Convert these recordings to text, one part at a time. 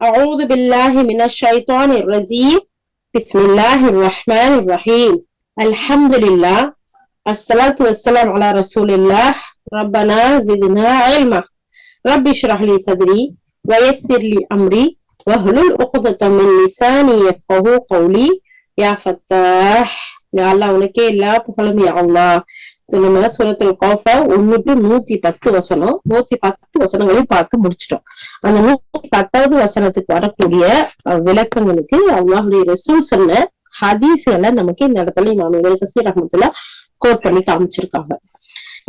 أعوذ بالله من الشيطان الرجيم بسم الله الرحمن الرحيم الحمد لله الصلاة والسلام على رسول الله ربنا زدنا علما رب اشرح لي صدري ويسر لي أمري واحلل عقدة من لساني يفقه قولي يا فتاح يا الله உனக்கே எல்லா புகழும் யா அல்லாஹ் இது நம்ம சூரத்துல் ஒன்னு டு நூத்தி பத்து வசனம் நூத்தி பத்து வசனங்களையும் பார்த்து முடிச்சிட்டோம். அந்த நூத்தி பத்தாவது வசனத்துக்கு வரக்கூடிய விளக்கங்களுக்கு அல்லாஹுடைய ரசூல் சொன்ன ஹதீஸ்களை நமக்கு இந்த இடத்துல இமாம் இவரு கசீர் கோட் பண்ணி காமிச்சிருக்காங்க.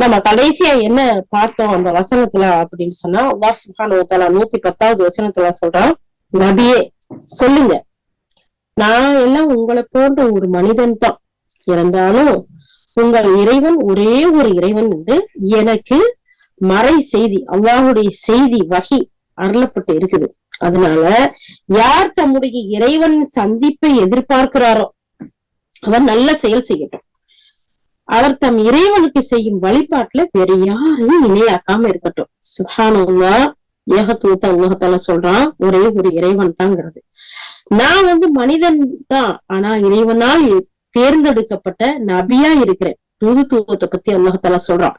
நம்ம கடைசியா என்ன பார்த்தோம் அந்த வசனத்துல அப்படின்னு சொன்னா அல்லாஹ் சுப்ஹானஹு நூத்தி பத்தாவது வசனத்துல சொல்றான் நபியே சொல்லுங்க. நான் எல்லாம் உங்களை போன்ற ஒரு மனிதன் தான் இருந்தாலும் உங்கள் இறைவன் ஒரே ஒரு இறைவன் என்று எனக்கு மறை செய்தி அவ்வாவுடைய செய்தி வகி அருளப்பட்டு இருக்குது. அதனால யார் தம்முடைய இறைவன் சந்திப்பை எதிர்பார்க்கிறாரோ அவர் நல்ல செயல் செய்யட்டும். அவர் தம் இறைவனுக்கு செய்யும் வழிபாட்டுல வேற யாரையும் இணையாக்காம இருக்கட்டும். சுஹானுல்லா ஏகத்துவத்தை உலகத்தால சொல்றான் ஒரே ஒரு இறைவன் தாங்கிறது நான் வந்து மனிதன் தான் ஆனா இறைவனால் தேர்ந்தெடுக்கப்பட்ட நபியா இருக்கிறேன் தூதுத்துவத்தை பத்தி அல்லாஹாலா சொல்றான்.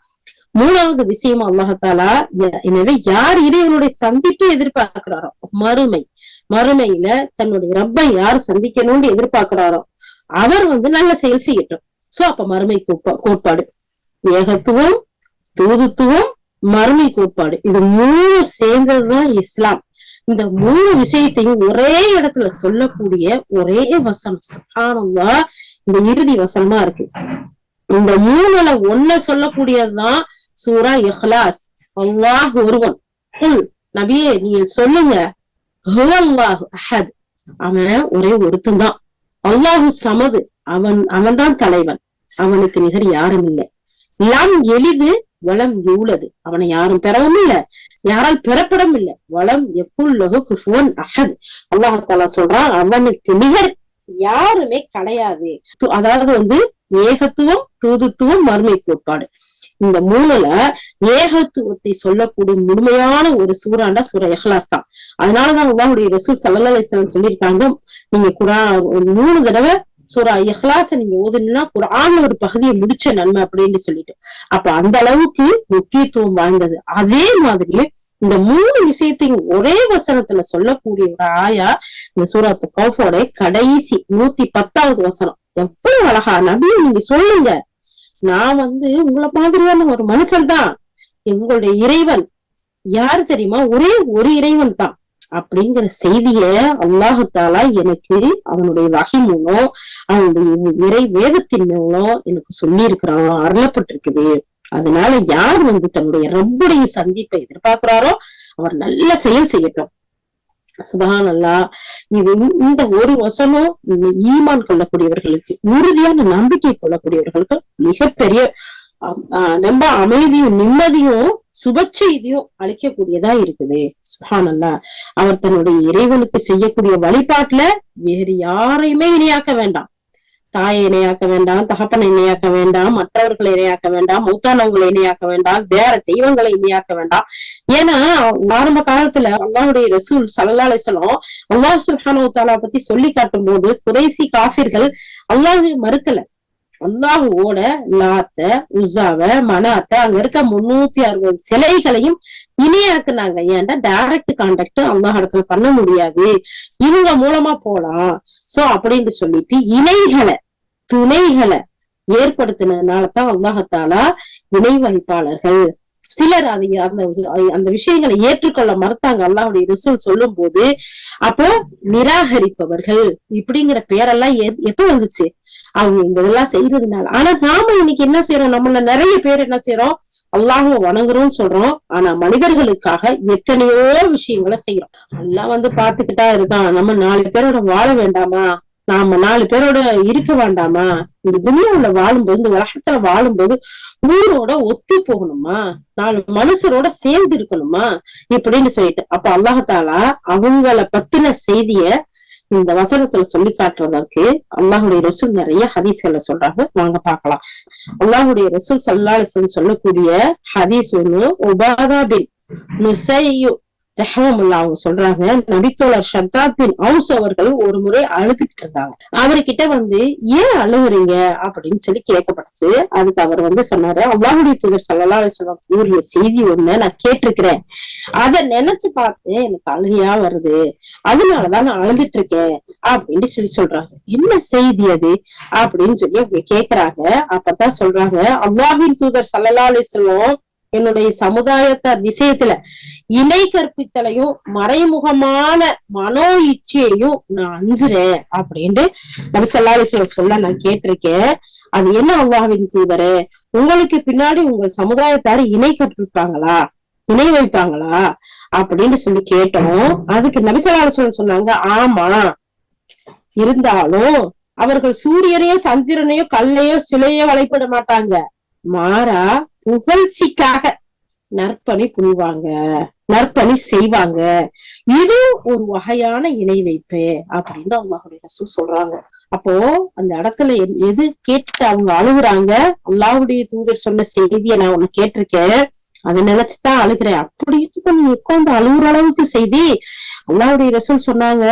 மூணாவது விஷயம் அல்லாஹாலா எனவே யார் இறைவனுடைய சந்திப்பை எதிர்பார்க்கிறாரோ மறுமை மறுமையில தன்னுடைய ரப்பை யார் சந்திக்கணும்னு எதிர்பார்க்கிறாரோ அவர் வந்து நல்ல செயல் செய்யட்டும். சோ அப்ப மறுமை கோட்பா- கோட்பாடு. ஏகத்துவம் தூதுத்துவம் மறுமை கோட்பாடு. இது மூணு சேர்ந்ததுதான் இஸ்லாம். இந்த மூணு விஷயத்தையும் ஒரே இடத்துல சொல்லக்கூடிய ஒரே வசனம். சுப்ஹானல்லாஹ் இந்த இறுதி வசனமா இருக்கு. இந்த மூணுல ஒண்ணு சொல்லக்கூடியதுதான் சூரா இஹ்லாஸ். அல்லாஹ் ஒருவன். குல் நபியே நீங்க சொல்லுங்க. அஹத். அவன் ஒரே ஒருத்தன் தான் அல்லாஹு சமது. அவன் அவன்தான் தலைவன். அவனுக்கு நிகர் யாரும் இல்லை. லம் எளிது வளம் எவ்வளது? அவனை யாரும் பெறவும் இல்ல. யாரால் பெறப்படும் இல்லை. வளம் எப்புல்லகு குஃபுவன் அஹத். அல்லாஹாலா சொல்றான் அவனுக்கு நிகர் யாருமே கிடையாது. அதாவது வந்து ஏகத்துவம் தூதுத்துவம் மறுமை கோட்பாடு. இந்த மூணுல ஏகத்துவத்தை சொல்லக்கூடிய முழுமையான ஒரு சூறாண்டா சூரா எஹ்லாஸ் தான். அதனாலதான் அல்லாஹ்வுடைய ரசூல் சல்லல்லாஹு சொல்லியிருக்காங்க நீங்க குரான் ஒரு மூணு தடவை சூரா இஹ்லாஸ நீங்க ஓதுனா குரான் ஒரு பகுதியை முடிச்ச நன்மை அப்படின்னு சொல்லிட்டு. அப்ப அந்த அளவுக்கு முக்கியத்துவம் வாய்ந்தது. அதே மாதிரி இந்த மூணு விஷயத்தையும் ஒரே வசனத்துல சொல்லக்கூடிய ஒரு ஆயா இந்த சூரத்து கௌஃபோட கடைசி நூத்தி பத்தாவது வசனம். எவ்வளவு அழகா நபி நீங்க சொல்லுங்க. நான் வந்து உங்களை மாதிரியான ஒரு மனுஷன் தான் எங்களுடைய இறைவன். யாரு தெரியுமா? ஒரே ஒரு இறைவன் தான். அப்படிங்கிற செய்திய அல்லாஹாலா எனக்கு அவனுடைய வகை மூலம் அவனுடைய இறை வேதத்தின் மூலம் எனக்கு சொல்லி இருக்கிறான் அருளப்பட்டிருக்குது. அதனால யார் வந்து தன்னுடைய ரப்புடைய சந்திப்பை எதிர்பார்க்கிறாரோ அவர் நல்ல செயல் செய்யட்டும். சுபகானல்லா இது இந்த- ஒரு வசனம் ஈமான் கொள்ளக்கூடியவர்களுக்கு உறுதியான நம்பிக்கை கொள்ளக்கூடியவர்களுக்கு மிகப்பெரிய அஹ், ரொம்ப அமைதியும் நிம்மதியும் சுப செய்தியும் அளிக்கக்கூடியதா இருக்குது. சுபஹான் அவர் தன்னுடைய இறைவனுக்கு செய்யக்கூடிய வழிபாட்டுல வேறு யாரையுமே இணையாக்க வேண்டாம். தாயை இணையாக்க வேண்டாம் தகப்பனை இணையாக்க வேண்டாம் மற்றவர்களை இணையாக்க வேண்டாம் மூத்தானவங்களை இணையாக்க வேண்டாம் வேற தெய்வங்களை இணையாக்க வேண்டாம். ஏன்னா ஆரம்ப காலத்துல அல்லாவுடைய ரசூல் சல்லல்லாஹு சொல்லும் வஸல்லம் அல்லாஹ் பத்தி சொல்லி காட்டும் போது குறைசி காஃபிர்கள் அல்லாஹ்வை மறுக்கல. அல்லாஹுவோட லாத்த உஸாவ மனாத்த அங்க இருக்க முன்னூத்தி அறுபது சிலைகளையும் இணையாக்குனாங்க. ஏன்டா? டைரக்ட் கான்டாக்ட் அல்லாஹ் இடத்துல பண்ண முடியாது. இவங்க மூலமா போலாம். சோ அப்படின்னு சொல்லிட்டு இணைகளை துணைகளை ஏற்படுத்தினதுனாலதான் அல்லாஹத்தாலா இணை வைப்பாளர்கள் சிலர் அதை அந்த அந்த விஷயங்களை ஏற்றுக்கொள்ள மறுத்தாங்க. அல்லாஹுடைய ரிசல் சொல்லும் போது அப்போ நிராகரிப்பவர்கள் இப்படிங்கிற பேரெல்லாம் எப்ப வந்துச்சு? அவங்க இந்த இதெல்லாம் செய்யறதுனால ஆனா நாம இன்னைக்கு என்ன செய்யறோம் நம்மள நிறைய பேர் என்ன செய்யறோம் அல்லாஹும் வணங்குறோம்னு சொல்றோம். ஆனா மனிதர்களுக்காக எத்தனையோ விஷயங்களை செய்யறோம் எல்லாம் வந்து பாத்துக்கிட்டா இருக்கான். நம்ம நாலு பேரோட வாழ வேண்டாமா? நாம நாலு பேரோட இருக்க வேண்டாமா? இந்த துனியாவுல வாழும்போது இந்த உலகத்துல வாழும்போது ஊரோட ஒத்து போகணுமா? நாலு மனுஷரோட சேர்ந்து இருக்கணுமா? இப்படின்னு சொல்லிட்டு. அப்ப அல்லாஹாலா அவங்கள பத்தின செய்திய இந்த வசனத்துல சொல்லி காட்டுறதற்கு அல்லாஹுடைய ரசூல் நிறைய ஹதீஸ்களை சொல்றாங்க. வாங்க பாக்கலாம் அல்லாஹுடைய ரசூல் சல்லா சொல்லக்கூடிய ஹதீஸ் ஒண்ணு உபாதா பின் நுசையு ரஹமுல்லா அவங்க சொல்றாங்க நபித்தோழர் ஷத்தாத் பின் ஹவுஸ் அவர்கள் ஒரு முறை அழுதுகிட்டு இருந்தாங்க. அவர்கிட்ட வந்து ஏன் அழுகுறீங்க? அப்படின்னு சொல்லி கேட்கப்பட்டுச்சு அதுக்கு அவர் வந்து சொன்னாரு அல்லாஹுடைய தூதர் சல்லா அலிஸ்லாம் கூறிய செய்தி ஒண்ணு நான் கேட்டிருக்கிறேன். அத நினைச்சு பார்த்து எனக்கு அழுகையா வருது. அதனாலதான் நான் அழுதுட்டு இருக்கேன் அப்படின்னு சொல்லி சொல்றாங்க என்ன செய்தி அது? அப்படின்னு சொல்லி அவங்க கேக்குறாங்க. அப்பதான் சொல்றாங்க அல்லாஹின் தூதர் சல்லா அலிஸ்லாம் என்னுடைய சமுதாயத்தார் விஷயத்துல இணை கற்பித்தலையும் மறைமுகமான மனோ இச்சையையும் நான் அஞ்சுறேன் அப்படின்ட்டு நபிசல்லாஸ்வரம் சொல்ல நான் கேட்டிருக்கேன். அது என்ன அல்லாஹின் தூதரு? உங்களுக்கு பின்னாடி உங்க சமுதாயத்தார் இணை கற்பிப்பாங்களா? இணை வைப்பாங்களா? அப்படின்னு சொல்லி கேட்டோம். அதுக்கு நபிசல்லாஸ்வரம் சொன்னாங்க ஆமா. இருந்தாலும் அவர்கள் சூரியனையோ சந்திரனையோ கல்லையோ சிலையோ வழிபட மாட்டாங்க. மாறா புகழ்ச்சிக்காக நற்பணி புரிவாங்க நற்பணி செய்வாங்க. இது ஒரு வகையான இணை வைப்பு அப்படின்னு அல்லாஹுடைய ரசூல் சொல்றாங்க. அப்போ அந்த இடத்துல எது கேட்டுட்டு அவங்க அழுகுறாங்க? அல்லாஹுடைய தூதர் சொன்ன செய்தியை நான் ஒண்ணு கேட்டிருக்கேன். அதை நினைச்சுதான் அழுகிறேன். அப்படி நீ உட்கார்ந்து அழுகுற அளவுக்கு செய்தி. அல்லாவுடைய ரசூல் சொன்னாங்க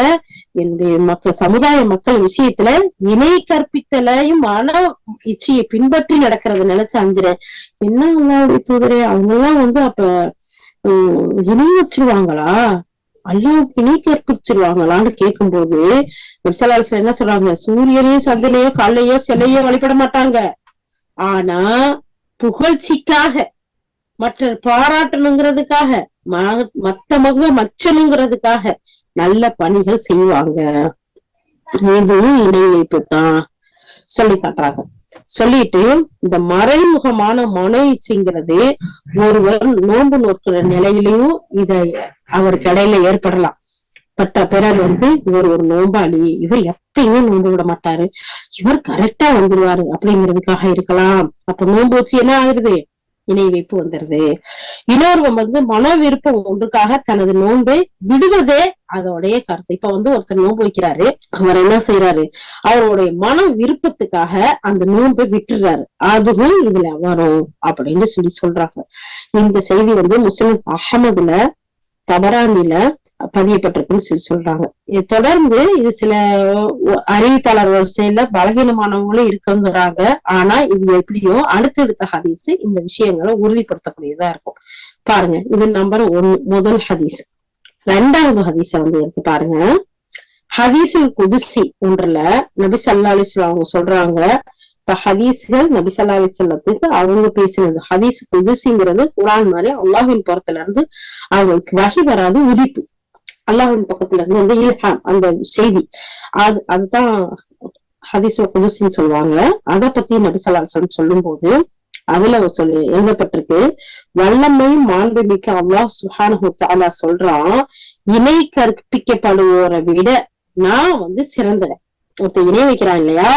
என்னுடைய மக்கள் சமுதாய மக்கள் விஷயத்துல இணை கற்பித்தலையும் மன இச்சையை பின்பற்றி நடக்கிறத நினைச்சு அஞ்சுறேன். என்ன அல்லாவுடைய தூதரே அவங்க எல்லாம் வந்து அப்ப இணை வச்சிருவாங்களா? அல்லாவுக்கு இணை கற்பிச்சிருவாங்களான்னு கேட்கும்போது விசலாசன் என்ன சொல்றாங்க சூரியனையும் சந்திரனையோ கல்லையோ சிலையோ வழிபட மாட்டாங்க. ஆனா புகழ்ச்சிக்காக மற்ற பாராட்டணுங்கிறதுக்காக மத்த மக மச்சனுங்கிறதுக்காக நல்ல பணிகள் செய்வாங்க. இதுவும் இணை வைப்பு தான் சொல்லி காட்டுறாங்க. சொல்லிட்டு இந்த மறைமுகமான மன இச்சைங்கிறது ஒருவர் நோன்பு நோக்கிற நிலையிலையும் இத அவருக்கு இடையில ஏற்படலாம். பட்ட பிறர் வந்து இவர் ஒரு நோம்பாளி. இவர் எப்பயுமே நோன்பு விட மாட்டாரு. இவர் கரெக்டா வந்துருவாரு அப்படிங்கிறதுக்காக இருக்கலாம். அப்ப நோன்பு வச்சு என்ன ஆயிருது? இணை வைப்பு வந்துருது. இன்னொருவன் வந்து மன விருப்பம் ஒன்றுக்காக தனது நோன்பை விடுவதே அதோடைய கருத்து. இப்ப வந்து ஒருத்தர் நோன்பு வைக்கிறாரு. அவர் என்ன செய்யறாரு அவருடைய மன விருப்பத்துக்காக அந்த நோன்பை விட்டுறாரு. அதுவும் இதுல வரும் அப்படின்னு சொல்லி சொல்றாங்க. இந்த செய்தி வந்து முஸ்லிம் அகமதுல தபரானில பதியப்பட்டிருக்குன்னு சொல்லி சொல்றாங்க. தொடர்ந்து இது சில அறிவிப்பாளர் வரிசையில பலகீனமானவங்களும் இருக்குங்கிறாங்க. ஆனா இது எப்படியோ அடுத்தடுத்த ஹதீஸ் இந்த விஷயங்களை உறுதிப்படுத்தக்கூடியதா இருக்கும். பாருங்க இது நம்பர் ஒன்னு முதல் ஹதீஸ். ரெண்டாவது ஹதீஸ வந்து எடுத்து பாருங்க. ஹதீசுல் குதிசி ஒன்றுல நபி சல்லா அலிஸ்லாம் அவங்க சொல்றாங்க இப்ப ஹதீஸ்கள் நபி சல்லா அலிஸ்லத்துக்கு அவங்க பேசினது. ஹதீஸ் குதிசிங்கிறது குரான் மாதிரி அல்லாஹின் புறத்துல இருந்து அவங்களுக்கு வகி வராது உதிப்பு. அல்லாஹின் பக்கத்துல இருந்து அந்த இல்ஹாம் அந்த செய்தி. அது அதுதான் ஹதீஸ் குதுசின்னு சொல்லுவாங்க. அதை பத்தி நபி சல்லாசன் சொல்லும் போது அதுல சொல்லி எழுதப்பட்டிருக்கு. வல்லமை மாண்புமிக்க அல்லாஹ் சுஹானு தாலா சொல்றான் இணை கற்பிக்கப்படுவோரை விட நான் வந்து சிறந்தவன். ஒருத்த இணை வைக்கிறான் இல்லையா?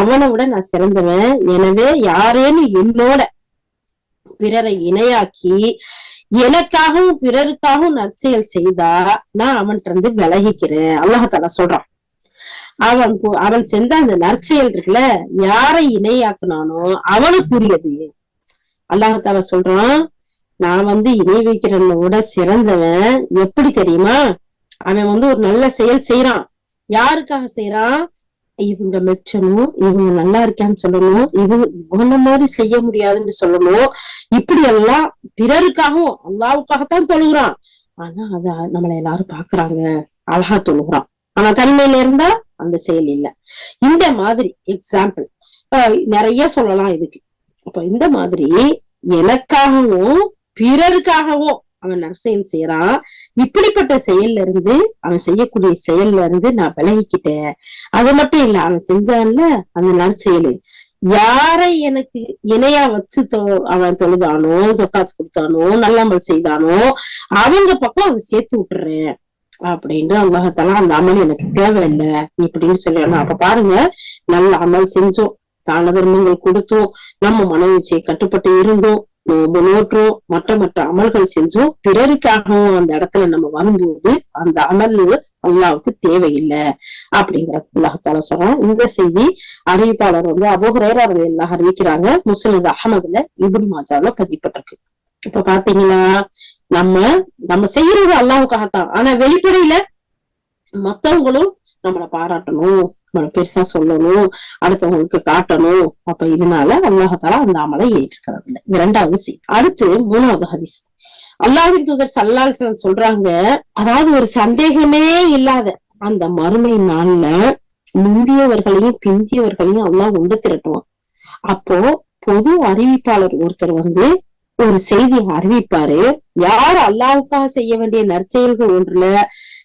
அவனை விட நான் சிறந்தவன். எனவே யாரேன்னு என்னோட பிறரை இணையாக்கி எனக்காகவும் பிறருக்காகவும் நற்செயல் செய்தா நான் அவன்கிட்ட இருந்து விலகிக்கிறேன். அல்லாஹால சொல்றான். அவன் அவன் செஞ்ச அந்த நற்செயல் இருக்குல்ல யாரை இணையாக்குனானோ அவனுக்குரியது. அல்லாஹால சொல்றான் நான் வந்து இணை வைக்கிறவனோட சிறந்தவன். எப்படி தெரியுமா? அவன் வந்து ஒரு நல்ல செயல் செய்யறான் யாருக்காக செய்யறான் இவங்க மெச்சணும் இவங்க நல்லா இருக்கான்னு சொல்லணும் இவங்க இவங்க மாதிரி செய்ய முடியாதுன்னு சொல்லணும். இப்படி எல்லாம் பிறருக்காகவும் அல்லாவுக்காகத்தான் தொழுகிறான். ஆனா அத நம்மள எல்லாரும் பாக்குறாங்க. அழகா தொழுகிறான். ஆனா தனிமையில இருந்தா அந்த செயல் இல்ல. இந்த மாதிரி எக்ஸாம்பிள் நிறைய சொல்லலாம் இதுக்கு. அப்ப இந்த மாதிரி எனக்காகவும் பிறருக்காகவும் அவன் நற்செயல் செய்யறான் இப்படிப்பட்ட செயல்ல இருந்து அவன் செய்யக்கூடிய செயல்ல இருந்து நான் விலகிக்கிட்டேன். அது மட்டும் இல்ல அவன் செஞ்சான்ல அந்த நற்செயலு யாரை எனக்கு இணையா வச்சு அவன் தொழுதானோ சொக்காத்து கொடுத்தானோ நல்லமல் செய்தானோ அவங்க பக்கம் அவன் சேர்த்து விட்டுறேன். அப்படின்ட்டு அல்லாஹத்தால அந்த அமல் எனக்கு தேவையில்லை. இப்படின்னு சொல்லணும் அப்ப பாருங்க நல்ல அமல் செஞ்சோம். தான தர்மங்கள் கொடுத்தோம். நம்ம மனவீச்சை கட்டுப்பட்டு இருந்தோம். நோற்றோம் மற்ற மற்ற அமல்கள் செஞ்சோம் பிறருக்காகவும் அந்த இடத்துல நம்ம வரும்போது அந்த அமல் அல்லாவுக்கு தேவையில்லை அப்படிங்கிறது அல்லாஹால சொல்றான் இந்த செய்தி அறிவிப்பாளர் வந்து அபோகரேர் அவர்கள் எல்லாம் அறிவிக்கிறாங்க. முஸ்லிம் அகமதுல இபுன் மாஜால பதிப்பட்டிருக்கு இப்ப பாத்தீங்களா நம்ம நம்ம செய்யறது அல்லாவுக்காகத்தான். ஆனா வெளிப்படையில மத்தவங்களும் நம்மளை பாராட்டணும். பெருசா சொல்லணும் அடுத்தவங்களுக்கு காட்டணும். அப்ப இதனால அல்லாஹால அந்த அமலை ஏற்றுக்கிறது இல்லை இரண்டாவது சி. அடுத்து மூணாவது ஹதீஸ். அல்லாவின் தூதர் சல்லாஹன் சொல்றாங்க அதாவது ஒரு சந்தேகமே இல்லாத அந்த மறுமை நாள்ல முந்தியவர்களையும் பிந்தியவர்களையும் அல்லாஹ் உண்டு திரட்டுவான். அப்போ பொது அறிவிப்பாளர் ஒருத்தர் வந்து ஒரு செய்தியை அறிவிப்பாரு யார் அல்லாவுக்காக செய்ய வேண்டிய நற்செயல்கள் ஒன்றுல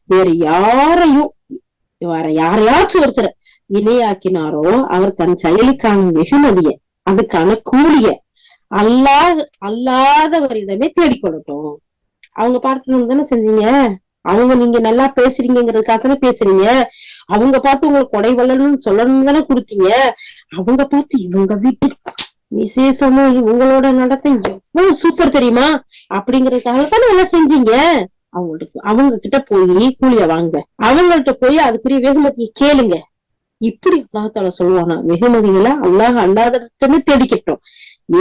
வேற யாரையும் வேற யாரையாச்சும் ஒருத்தர் இணையாக்கினாரோ அவர் தன் செயலுக்கான வெகுமதிய அதுக்கான கூலிய அல்லா அல்லாதவரிடமே தேடிக்கொள்ளட்டும் அவங்க பார்க்கணும் தானே செஞ்சீங்க? அவங்க நீங்க நல்லா பேசுறீங்கிறதுக்காக தானே பேசுறீங்க. அவங்க பார்த்து உங்களுக்கு கொடை வல்லணும்னு சொல்லணும்னு தானே கொடுத்தீங்க. அவங்க பார்த்து இவங்க வீட்டு விசேஷமும் இவங்களோட நடத்த எவ்வளவு சூப்பர் தெரியுமா? அப்படிங்கறதுக்காக தானே எல்லாம் செஞ்சீங்க. அவங்கள்ட்ட அவங்க கிட்ட போய் கூலிய வாங்க அவங்கள்ட்ட போய் அதுக்குரிய வெகுமதியை கேளுங்க. இப்படி அல்லாஹால சொல்லுவானா? வெகுமதிகளை அல்லாஹ் அல்லாதமே தேடிக்கட்டும்.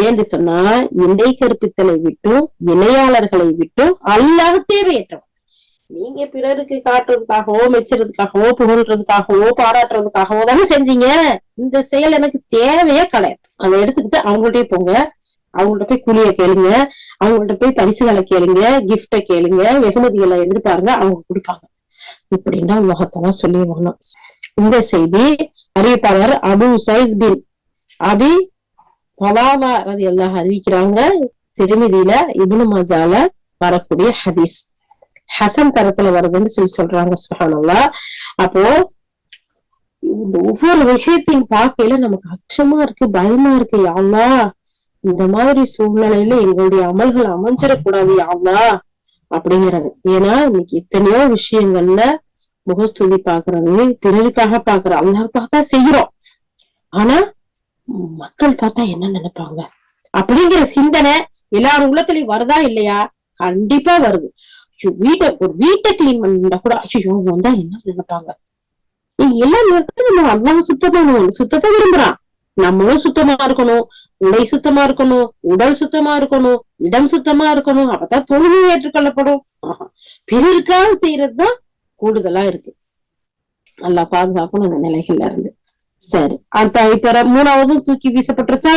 ஏன்னு சொன்னா இண்டை கற்பித்தலை விட்டும் இணையாளர்களை விட்டும் அல்லாஹ் தேவையற்றோம் நீங்க பிறருக்கு காட்டுறதுக்காகவோ மெச்சுறதுக்காகவோ புகழ்றதுக்காகவோ பாராட்டுறதுக்காகவோ தானே செஞ்சீங்க. இந்த செயல் எனக்கு தேவையே கிடையாது. அதை எடுத்துக்கிட்டு அவங்கள்ட்டே போங்க. அவங்கள்ட்ட போய் கூலிய கேளுங்க. அவங்கள்ட்ட போய் பரிசுகளை கேளுங்க. கிஃப்ட கேளுங்க. வெகுமதிகளை எதிர்பாருங்க. அவங்க கொடுப்பாங்க. இப்படின்னா சொல்லி சொல்லிடுவாங்க இந்த செய்தி அறிவிப்பாளர் அபு சைத் பின் அபி பலாவா அது எல்லாம் அறிவிக்கிறாங்க. திருமதியில இபுனு மஜால வரக்கூடிய ஹதீஸ். ஹசன் தரத்துல வருதுன்னு சொல்லி சொல்றாங்க சுஹானல்லா அப்போ இந்த ஒவ்வொரு விஷயத்தையும் பார்க்கையில நமக்கு அச்சமா இருக்கு பயமா இருக்கு. யாழ்லா இந்த மாதிரி சூழ்நிலையில எங்களுடைய அமல்கள் அமைஞ்சிடக்கூடாது யாவா? அப்படிங்கிறது. ஏன்னா இன்னைக்கு எத்தனையோ விஷயங்கள்ல முகஸ்துதி பாக்குறது பிறருக்காக பாக்குற அல்லாவுக்காக தான் செய்யறோம் ஆனா மக்கள் பார்த்தா என்ன நினைப்பாங்க? அப்படிங்கிற சிந்தனை எல்லாரும் உள்ளத்துலயும் வருதா இல்லையா? கண்டிப்பா வருது. வீட்டை ஒரு வீட்டை கிளீன் பண்ணா கூட ஐயோ வந்தா என்ன நினைப்பாங்க? எல்லா நேரத்தையும் நம்ம அல்லாஹ் சுத்தமா சுத்தத்தை விரும்புறான். நம்மளும் சுத்தமா இருக்கணும் உடை சுத்தமா இருக்கணும் உடல் சுத்தமா இருக்கணும் இடம் சுத்தமா இருக்கணும் அப்பதான் தொழுகை ஏற்றுக்கொள்ளப்படும். பிறருக்காக செய்யறதுதான் கூடுதலா இருக்கு. நல்லா பாதுகாக்கணும் அந்த நிலைகள்ல இருந்து. சரி. அந்த இப்ப மூணாவதும் தூக்கி வீசப்பட்டுருச்சா?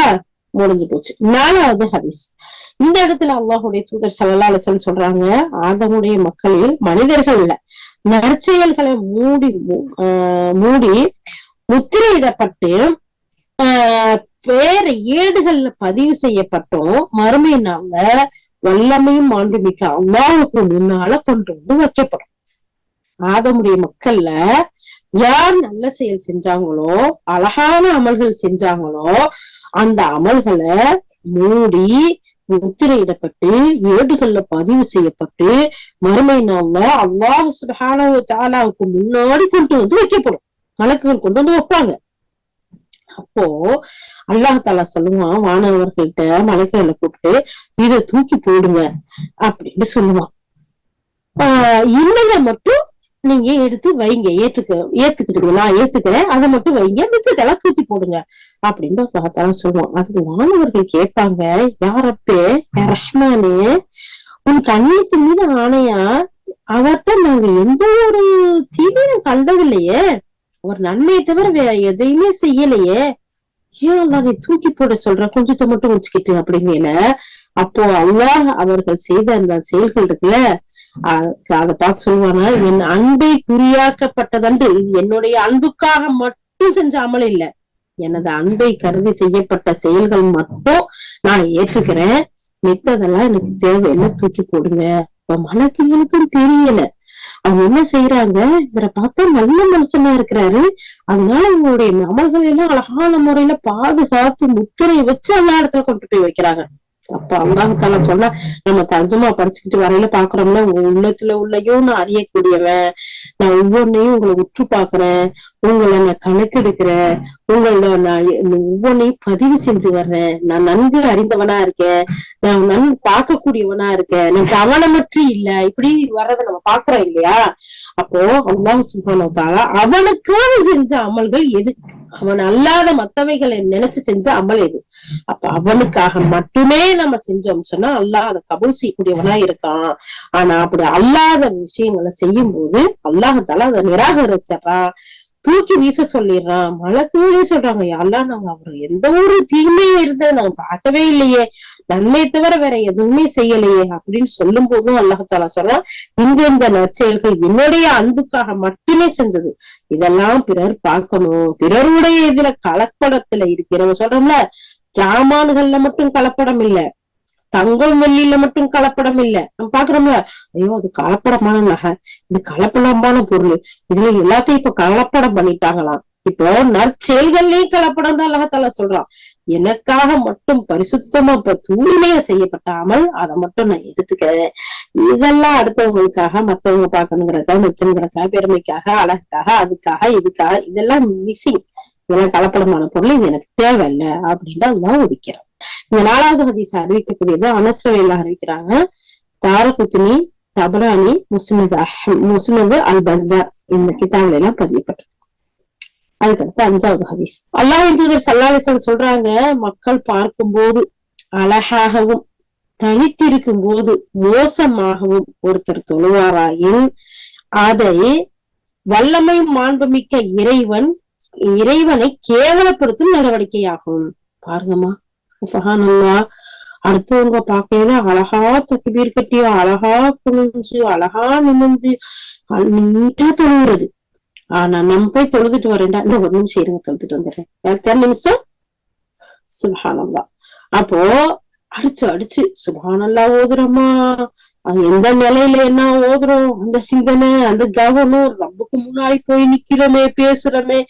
முடிஞ்சு போச்சு. நாலாவது ஹதீஸ். இந்த இடத்துல அல்லாஹுடைய தூதர் சல்லா அலிசன் சொல்றாங்க ஆதமுடைய மக்களில் மனிதர்கள் இல்ல நற்செயல்களை மூடி மூடி முத்திரையிடப்பட்டு ஆஹ் ஏடுகள்ல பதிவு செய்யப்பட்டோம். மறுமை நாங்க வல்லமையும் மாண்புமிக்க அல்லாவுக்கு முன்னால கொண்டு வந்து வைக்கப்படும். ஆதமுடைய மக்கள்ல யார் நல்ல செயல் செஞ்சாங்களோ அழகான அமல்கள் செஞ்சாங்களோ அந்த அமல்களை மூடி முத்திரையிடப்பட்டு ஏடுகள்ல பதிவு செய்யப்பட்டு மறுமை நாள்ல அல்லாஹ் சுபஹானாவுக்கு முன்னாடி கொண்டு வந்து வைக்கப்படும். மலக்குகள் கொண்டு வந்து வைப்பாங்க. அப்போ அல்லாஹாலா சொல்லுவான் வானவர்கள்ட்ட மலக்குகளை கூப்பிட்டு இதை தூக்கி போடுங்க அப்படின்னு சொல்லுவான். ஆஹ் இல்லைங்க மட்டும் நீங்க எடுத்து வைங்க ஏத்துக்க ஏத்துக்கிட்டு நான் ஏத்துக்கிறேன் அதை மட்டும் வைங்க மிச்சத்தெல்லாம் தூக்கி போடுங்க அப்படின்னு பார்த்தாலும் சொல்லுவோம் அதுக்கு மாணவர்கள் கேட்பாங்க யாரப்பே ரஹ்மானே உன் கண்ணியத்தின் மீது ஆணையா? அவர்கிட்ட நாங்க எந்த ஒரு தீவிரம் கண்டதில்லையே. ஒரு நன்மையை தவிர வேற எதையுமே செய்யலையே. ஏன் அல்லா நீ தூக்கி போட சொல்ற கொஞ்சத்தை மட்டும் வச்சுக்கிட்டு அப்படிங்கல அப்போ அல்லாஹ் அவர்கள் செய்த அந்த செயல்கள் இருக்குல்ல அதை பார்த்து சொல்லுவானா என் அன்பை குறியாக்கப்பட்டதன்று இது என்னுடைய அன்புக்காக மட்டும் செஞ்ச அமல் இல்ல. எனது அன்பை கருதி செய்யப்பட்ட செயல்கள் மட்டும் நான் ஏற்றுக்கிறேன். மித்ததெல்லாம் எனக்கு தேவையில்லை தூக்கி போடுங்க? இப்ப மலக்குகளுக்கும் தெரியல. அவங்க என்ன செய்யறாங்க இவரை பார்த்தா நல்ல மனுஷனா இருக்கிறாரு. அதனால இவங்களுடைய அமல்கள் எல்லாம் அழகான முறையில பாதுகாத்து முத்திரையை வச்சு எல்லா இடத்துல கொண்டு போய் வைக்கிறாங்க. அப்ப அல்லாஹால சொன்னா நம்ம தர்ஜமா படிச்சுக்கிட்டு வரையில பாக்குறோம்னா உங்க உள்ளத்துல உள்ளயும் நான் அறியக்கூடியவன். நான் ஒவ்வொன்னையும் உங்களை உற்று பாக்குறேன் உங்களை நான் கணக்கெடுக்கிறேன். உங்களோட நான் ஒவ்வொன்னையும் பதிவு செஞ்சு வர்றேன். நான் நன்கு அறிந்தவனா இருக்கேன். நான் நன்கு பார்க்கக்கூடியவனா இருக்கேன். நான் கவனமற்று இல்ல. இப்படி வர்றதை நம்ம பாக்குறோம் இல்லையா? அப்போ அல்லாஹ் சுபானத்தால அவனுக்காக செஞ்ச அமல்கள் எதுக்கு? அவன் அல்லாத மத்தவைகளை நினைச்சு செஞ்ச அமல் இது. அப்ப அவனுக்காக மட்டுமே நம்ம செஞ்சோம் சொன்னா அல்லாஹ் அதை கபூல் செய்யக்கூடியவனா இருக்கான். ஆனா அப்படி அல்லாத விஷயங்களை செய்யும் போது அல்லாஹால அதை நிராகரிச்சிடறான் தூக்கி வீச சொல்லிடுறான். மலக்குள்ளே சொல்றாங்க யாரெல்லாம் நாங்க அவர் எந்த ஒரு தீமையும் இருந்தது நாங்க பார்க்கவே இல்லையே. நன்மை தவிர வேற எதுவுமே செய்யலையே அப்படின்னு சொல்லும் போதும் அல்லாஹாலா சொல்றான் இந்த இந்த நற்செயல்கள் என்னுடைய அன்புக்காக மட்டுமே செஞ்சது. இதெல்லாம் பிறர் பார்க்கணும். பிறருடைய இதுல கலப்படத்துல இருக்கிறவங்க சொல்றோம்ல ஜாமான்கள்ல மட்டும் கலப்படம் இல்ல தங்கம் வெள்ளியில மட்டும் கலப்படம் இல்ல. நம்ம பாக்குறோம்ல ஐயோ அது கலப்படமான நகை இது கலப்படமான பொருள் இதுல எல்லாத்தையும் இப்ப கலப்படம் பண்ணிட்டாங்களாம். இப்போ நற்செயல்கள்லயும் கலப்படம் தான் அழகத்தால சொல்றான். எனக்காக மட்டும் பரிசுத்தமா இப்ப தூய்மையா செய்யப்பட்டாமல் அதை மட்டும் நான் எடுத்துக்கிறேன். இதெல்லாம் அடுத்தவங்களுக்காக மத்தவங்க பாக்கணுங்கிறத மிச்சங்கிறக்காக பெருமைக்காக அழகுக்காக அதுக்காக இதுக்காக இதெல்லாம் மிக்சிங் இதெல்லாம் கலப்படமான பொருள் இது எனக்கு தேவையில்லை அப்படின்னு அதுதான் ஒதுக்கிறேன் இந்த நாலாவது ஹதீஸ் அறிவிக்கக்கூடியது அனஸ்ரவையில அறிவிக்கிறாங்க. தாரகுத்தினி தபராணி முஸ்னது அஹ் முஸ்னது அல் பஸார் இந்த கிதாபில எல்லாம் பதியப்பட்டிருக்கு. அதுக்கடுத்து அஞ்சாவது ஹதீஸ். அல்லாஹ் தூதர் சல்லாஹன் சொல்றாங்க மக்கள் பார்க்கும்போது அழகாகவும் தனித்திருக்கும் போது மோசமாகவும் ஒருத்தர் தொழுவாராயின் அதை வல்லமை மாண்புமிக்க இறைவன் இறைவனை கேவலப்படுத்தும் நடவடிக்கையாகும். பாருங்கம்மா. சுபஹானல்லா அடுத்தவங்க பார்க்கையில அழகா தக்குபீர் கட்டியோ அழகா குனிஞ்சு அழகா நிமிந்து நீட்டா தொழுகிறது ஆனா நம்ம போய் தொழுதுட்டு வரேன்டா. இந்த ஒரு நிமிஷம் இருங்க தொழுதுட்டு வந்துடுறேன். எனக்கு தெரிய நிமிஷம்? சுபஹானல்லா. அப்போ அடிச்சு அடிச்சு சுபஹானல்லா ஓதுறோமா? எந்த நிலையில என்ன ஓதுறோம்? அந்த சிந்தனை அந்த கவனம் ரப்புக்கு முன்னாடி போய் நிக்கிறோமே பேசுறோமே.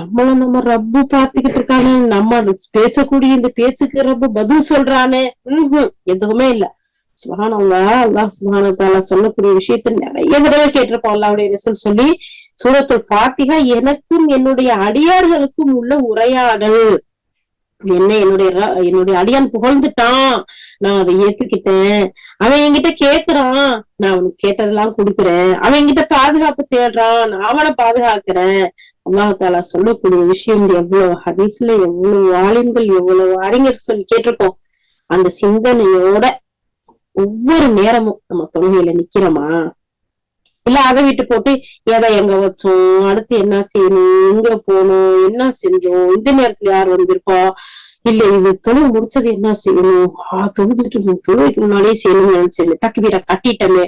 நம்மள நம்ம ரப்பு பாத்துக்கிட்டு இருக்கானே. நம்ம பேசக்கூடிய இந்த பேச்சுக்கு ரப்பு பதில் சொல்றானே. உம் எதுவுமே இல்ல. சுபஹானல்லா அல்லாஹ் சுபஹானத்தால சொல்லக்கூடிய விஷயத்த நிறைய தடவை கேட்டிருப்போம் அல்லாவுடைய ரிசல்ட் சொல்லி சூரத்துல் ஃபாத்திகா எனக்கும் என்னுடைய அடியார்களுக்கும் உள்ள உரையாடல். என்ன என்னுடைய என்னுடைய அடியான் புகழ்ந்துட்டான். நான் அதை ஏத்துக்கிட்டேன். அவன் என்கிட்ட கேக்குறான். நான் அவனுக்கு கேட்டதெல்லாம் கொடுக்குறேன். அவன் என்கிட்ட பாதுகாப்பு தேடுறான். நான் அவனை பாதுகாக்கிறேன். அல்லாஹாலா சொல்லக்கூடிய விஷயம் எவ்வளவு ஹதீஸ்ல எவ்வளவு வாலிம்கள் எவ்வளவு அறிஞர் சொல்லி கேட்டிருக்கோம். அந்த சிந்தனையோட ஒவ்வொரு நேரமும் நம்ம தொழுகையில நிக்கிறோமா? இல்ல அதை விட்டு போட்டு எதை எங்க வச்சோம்? அடுத்து என்ன செய்யணும்? எங்க போனோம்? என்ன செஞ்சோம்? இந்த நேரத்துல யார் வந்திருப்பா? இல்ல இது தொழில் முடிச்சது என்ன செய்யணும்? ஆஹ் தொழுதுட்டு தொழுகைக்கு முன்னாடியே செய்யணும்னு நினைச்சேன். தக்கு வீர கட்டிட்டமே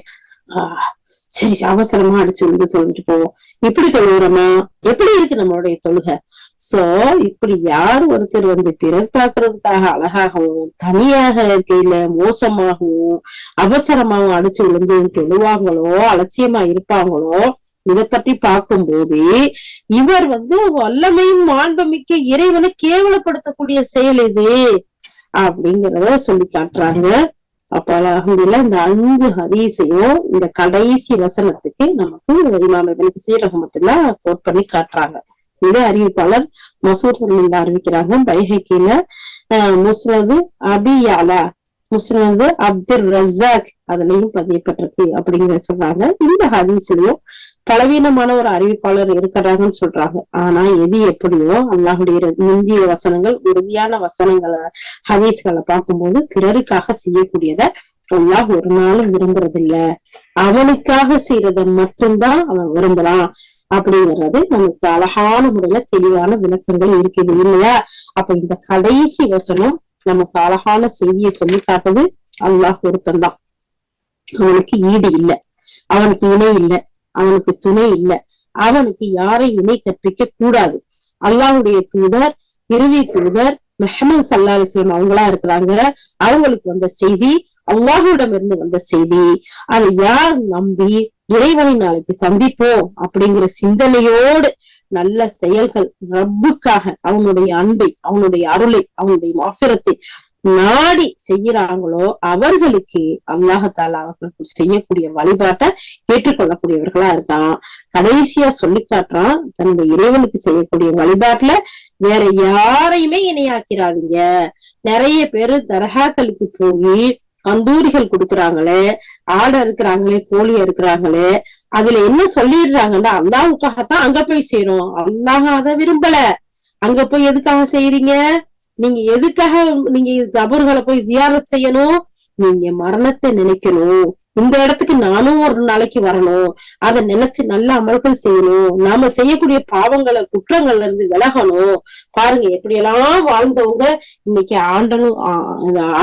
ஆஹ் சரி அவசரமா அடிச்சு வந்து தொழுதுட்டு போவோம். இப்படி தொழுகிறோமா எப்படி இருக்கு நம்மளுடைய தொழுகை? சோ இப்படி யார் ஒருத்தர் வந்து பிறர் பார்க்கறதுக்காக அழகாகவும் தனியாக இருக்கையில மோசமாகவும் அவசரமாகவும் அடிச்சு விழுந்து தெழுவாங்களோ அலட்சியமா இருப்பாங்களோ இதை பற்றி பார்க்கும்போது இவர் வந்து வல்லமையும் மாண்புமிக்க இறைவனை கேவலப்படுத்தக்கூடிய செயல் இது. அப்படிங்கிறத சொல்லி காட்டுறாங்க. அப்ப அலமதுல இந்த அஞ்சு ஹரிசையும் இந்த கடைசி வசனத்துக்கு நமக்கு இமாம் இவனுக்கு சீரகமத்துல கோட் பண்ணி காட்டுறாங்க. இதே அறிவிப்பாளர் மசூர் அறிவிக்கிறாங்க பைஹக்கில முஸ்லது அபியாலா முஸ்லது அப்துல் ரசாக் அதுலயும் பதியப்பட்டிருக்கு அப்படிங்கிற சொல்றாங்க. இந்த ஹதீஸ்லயும் பலவீனமான ஒரு அறிவிப்பாளர் இருக்கிறாங்கன்னு சொல்றாங்க. ஆனா எது எப்படியோ அல்லாஹுடைய முந்திய வசனங்கள் உறுதியான வசனங்களை ஹதீஸ்களை பார்க்கும்போது பிறருக்காக செய்யக்கூடியத அல்லாஹ் ஒரு நாளும் விரும்புறதில்ல. அவனுக்காக செய்யறத மட்டும்தான் அவன் விரும்புறான். அப்படிங்கிறது நமக்கு அழகான முறையில தெளிவான விளக்கங்கள் இருக்குது இல்லையா? அப்ப இந்த கடைசி வசனம் நமக்கு அழகான செய்தியை சொல்லி காட்டுது. அல்லாஹ் ஒருத்தந்தான் அவனுக்கு ஈடு இல்ல. அவனுக்கு இணை இல்லை. அவனுக்கு துணை இல்ல. அவனுக்கு யாரை இணை கற்பிக்க கூடாது. அல்லாஹுடைய தூதர் இறுதி தூதர் மெஹமது சல்லா அலிஸ்லாம் அவங்களா இருக்கிறாங்க. அவங்களுக்கு வந்த செய்தி அல்லாஹுவிடம் இருந்து வந்த செய்தி அதை யார் நம்பி இறைவனை நாளைக்கு சந்திப்போம் அப்படிங்கிற சிந்தனையோடு நல்ல செயல்கள் ரப்புக்காக அவனுடைய அன்பை அவனுடைய அருளை அவனுடைய மாஃபிரத்தை நாடி செய்யறாங்களோ அவர்களுக்கு அல்லாஹால அவர்களுக்கு செய்யக்கூடிய வழிபாட்டை ஏற்றுக்கொள்ளக்கூடியவர்களா இருக்கான். கடைசியா சொல்லி காட்டுறான் தன்னுடைய இறைவனுக்கு செய்யக்கூடிய வழிபாட்டுல வேற யாரையுமே இணையாக்கிறாதீங்க. நிறைய பேரு தர்காக்களுக்கு போய் கந்தூரிகள் கொடுக்குறாங்களே ஆடை இருக்கிறாங்களே கோழி இருக்கிறாங்களே அதுல என்ன சொல்லிடுறாங்கன்னா அல்லாவுக்காகத்தான் அங்க போய் சேரும். அல்லாஹ் அதை விரும்பல. அங்க போய் எதுக்காக செய்யறீங்க நீங்க எதுக்காக நீங்க கபர்களை போய் ஜியாரத் செய்யணும்? நீங்க மரணத்தை நினைக்கணும். இந்த இடத்துக்கு நானும் ஒரு நாளைக்கு வரணும். அதை நினைச்சு நல்ல அமல்கள் செய்யணும். நாம செய்யக்கூடிய பாவங்களை குற்றங்கள்ல இருந்து விலகணும். பாருங்க எப்படியெல்லாம் வாழ்ந்தவங்க இன்னைக்கு ஆண்டனும்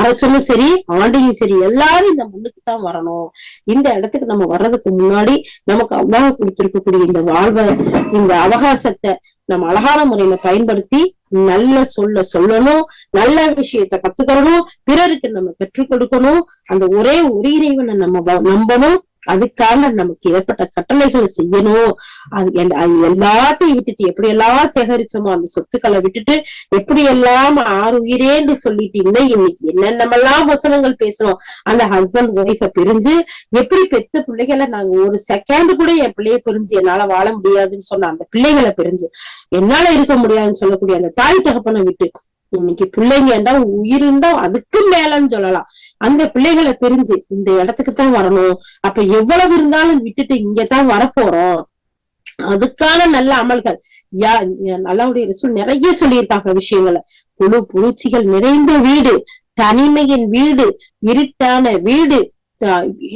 அரசனும் சரி ஆண்டையும் சரி எல்லாரும் இந்த மண்ணுக்கு தான் வரணும். இந்த இடத்துக்கு நம்ம வர்றதுக்கு முன்னாடி நமக்கு அவ்வளவு கொடுத்திருக்கக்கூடிய இந்த வாழ்வை இந்த அவகாசத்தை நம்ம அழகான முறையில பயன்படுத்தி நல்ல சொல்ல சொல்லணும் நல்ல விஷயத்த கத்துக்கணும் பிறருக்கு நம்ம கற்றுக் கொடுக்கணும் அந்த ஒரே ஒரு இறைவனை நம்ம நம்பணும். அதுக்கான நமக்கு ஏற்பட்ட கட்டளைகளை செய்யணும். அது எல்லாத்தையும் விட்டுட்டு எப்படி எல்லாம் சேகரிச்சோமோ அந்த சொத்துக்களை விட்டுட்டு எப்படி எல்லாம் ஆறு உயிரேன்னு சொல்லிட்டீங்கன்னா இன்னைக்கு என்னென்னமெல்லாம் வசனங்கள் பேசணும் அந்த ஹஸ்பண்ட் ஒய்ஃப பிரிஞ்சு எப்படி பெத்த பிள்ளைகளை நாங்க ஒரு செகண்ட் கூட என் பிள்ளைய பிரிஞ்சு என்னால வாழ முடியாதுன்னு சொன்ன அந்த பிள்ளைகளை பிரிஞ்சு என்னால இருக்க முடியாதுன்னு சொல்லக்கூடிய அந்த தாய் தகப்பனை விட்டு இன்னைக்கு பிள்ளைங்கண்டா உயிருண்டா அதுக்கு மேலன்னு சொல்லலாம். அந்த பிள்ளைகளை பிரிஞ்சு இந்த இடத்துக்கு தான் வரணும். அப்ப எவ்வளவு இருந்தாலும் விட்டுட்டு இங்கதான் வரப்போறோம். அதுக்கான நல்ல அமல்கள். யா நல்லாவுடைய நிறைய சொல்லியிருக்காங்க விஷயங்களை. புழு புரூச்சிகள் நிறைந்த வீடு தனிமையின் வீடு இருட்டான வீடு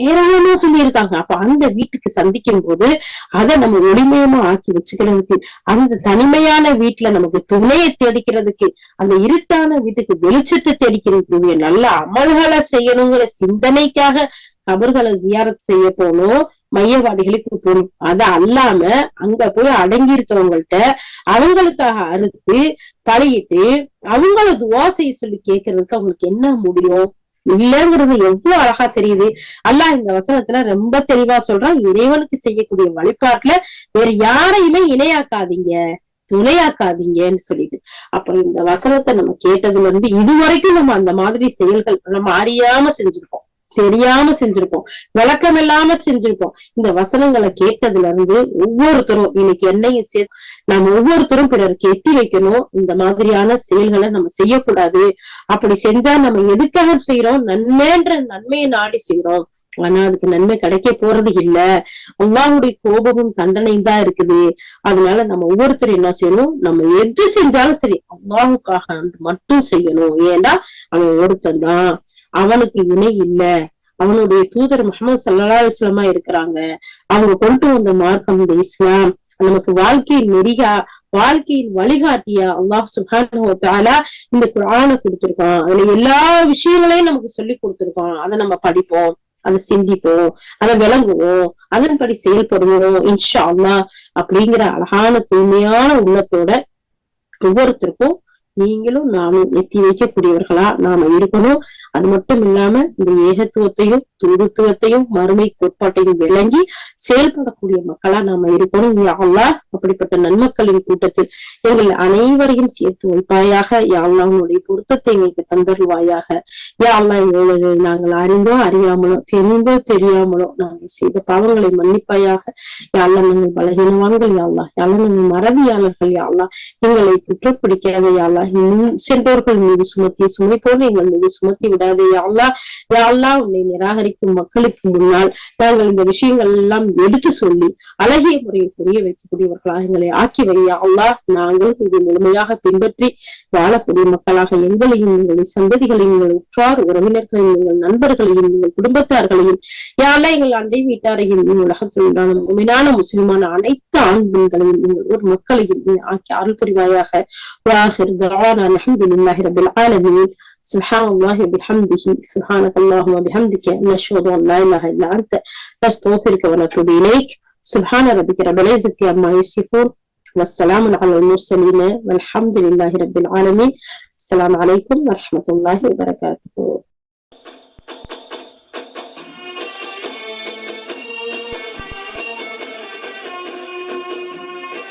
ஏராளமா சொல்லியிருக்காங்க. அப்ப அந்த வீட்டுக்கு சந்திக்கும் போது அதை நம்ம ஒளிமயமா ஆக்கி வச்சுக்கிறதுக்கு அந்த தனிமையான வீட்டுல நமக்கு துணையை தேடிக்கிறதுக்கு அந்த இருட்டான வீட்டுக்கு வெளிச்சத்தை தேடிக்கிறதுக்கு நல்ல அமல்களை செய்யணுங்கிற சிந்தனைக்காக கபர்களை ஜியாரத் செய்ய போனோம். மையவாடிகளுக்கு தோணும் அது அல்லாம அங்க போய் அடங்கி இருக்கிறவங்கள்ட்ட அவங்களுக்காக அறுத்து பழகிட்டு அவங்கள துவா செய்ய சொல்லி கேட்கறதுக்கு அவங்களுக்கு என்ன முடியும்? இல்லங்கிறது எவ்வளவு அழகா தெரியுது. அல்லாஹ் இந்த வசனத்துல ரொம்ப தெளிவா சொல்றான். இறைவனுக்கு செய்யக்கூடிய வழிபாட்டுல வேற யாரையுமே இணையாக்காதீங்க. துணையாக்காதீங்கன்னு சொல்லிட்டு. அப்ப இந்த வசனத்தை நம்ம கேட்டதுல இருந்து இதுவரைக்கும் நம்ம அந்த மாதிரி செயல்கள் நம்ம அறியாம செஞ்சிருக்கோம். தெரியாம செஞ்சிருப்போம். விளக்கம் இல்லாம செஞ்சிருப்போம். இந்த வசனங்களை கேட்டதுல இருந்து ஒவ்வொருத்தரும் இன்னைக்கு என்னையும் சே நம்ம ஒவ்வொருத்தரும் பிறருக்கு எத்தி வைக்கணும். இந்த மாதிரியான செயல்களை நம்ம செய்யக்கூடாது. அப்படி செஞ்சா நம்ம எதுக்காக செய்யறோம் நன்மைன்ற நன்மையை நாடி செய்யறோம் ஆனா அதுக்கு நன்மை கிடைக்க போறது இல்ல. அல்லாவுடைய கோபமும் தண்டனையும் தான் இருக்குது. அதனால நம்ம ஒவ்வொருத்தரும் என்ன செய்யணும்? நம்ம எது செஞ்சாலும் சரி அல்லாவுக்காக மட்டும் செய்யணும். ஏன்னா அவன் ஒருத்தன் தான். அவனுக்கு இணை இல்ல. அவனுடைய தூதர் முகமது சல்லா இஸ்லாமா இருக்கிறாங்க. அவங்க கொண்டு வந்த மார்க்கம் இந்த இஸ்லாம். நமக்கு வாழ்க்கையின் நெறியா வாழ்க்கையின் வழிகாட்டியா அல்லாஹ் சுபானா இந்த குரானை கொடுத்திருக்கான். அதுல எல்லா விஷயங்களையும் நமக்கு சொல்லி கொடுத்திருக்கான். அதை நம்ம படிப்போம் அதை சிந்திப்போம் அதை விளங்குவோம் அதன்படி செயல்படுவோம் இன்ஷா அல்லா அப்படிங்கிற அழகான தூய்மையான உள்ளத்தோட ஒவ்வொருத்தருக்கும் நீங்களும் நானும் எத்தி வைக்கக்கூடியவர்களா நாம இருக்கணும். அது மட்டும் இல்லாம இந்த ஏகத்துவத்தையும் துருத்துவத்தையும் மறுமை கோட்பாட்டையும் விளங்கி செயல்படக்கூடிய மக்களா நாம இருக்கணும். யாழ்லா அப்படிப்பட்ட நன்மக்களின் கூட்டத்தில் எங்கள் அனைவரையும் சேர்த்து வைப்பாயாக. யாழ்லா உன்னுடைய பொருத்தத்தை எங்களுக்கு தந்தருவாயாக யாழ்லா எங்களை நாங்கள் அறிந்தோ அறியாமலோ தெரிந்தோ தெரியாமலோ நாங்கள் செய்த பாவங்களை மன்னிப்பாயாக. யாழ்லா நாங்கள் பலகீனவான்கள். யாழ்லா யாழ்லா நாங்கள் மறதியாளர்கள். யாழ்லா எங்களை குற்றப்பிடிக்காத. யாழ்லா சென்றோர்கள் மீது சுமத்திய சுமை போல எங்கள் மீது சுமத்தி விடாது. யாழ்லா யாழ்லா உன்னை நிராகரிக்கும் மக்களுக்கு முன்னால் நாங்கள் இந்த விஷயங்கள் எல்லாம் எடுத்து சொல்லி அழகிய முறையில் புரிய வைக்கக்கூடியவர்களாக எங்களை ஆக்கி வையா அல்லா நாங்கள் இதை முழுமையாக பின்பற்றி வாழக்கூடிய மக்களாக எங்களையும் எங்களுடைய சந்ததிகளையும் எங்கள் உற்றார் உறவினர்களையும் எங்கள் நண்பர்களையும் எங்கள் குடும்பத்தார்களையும் யாரெல்லாம் எங்கள் அண்டை வீட்டாரையும் உலகத்தில் உண்டான உண்மையான முஸ்லிமான அனைத்து ஆண் பெண்களையும் எங்கள் ஒரு மக்களையும் ஆக்கி அருள் புரிவாயாக. الحمد لله رب العالمين. سبحان الله وبحمده سبحانك اللهم وبحمدك نشهد أن لا إله إلا أنت نستغفرك ونتوب إليك. سبحان ربك رب العزة عما يصفون والسلام على المرسلين والحمد لله رب العالمين. السلام عليكم ورحمة الله وبركاته.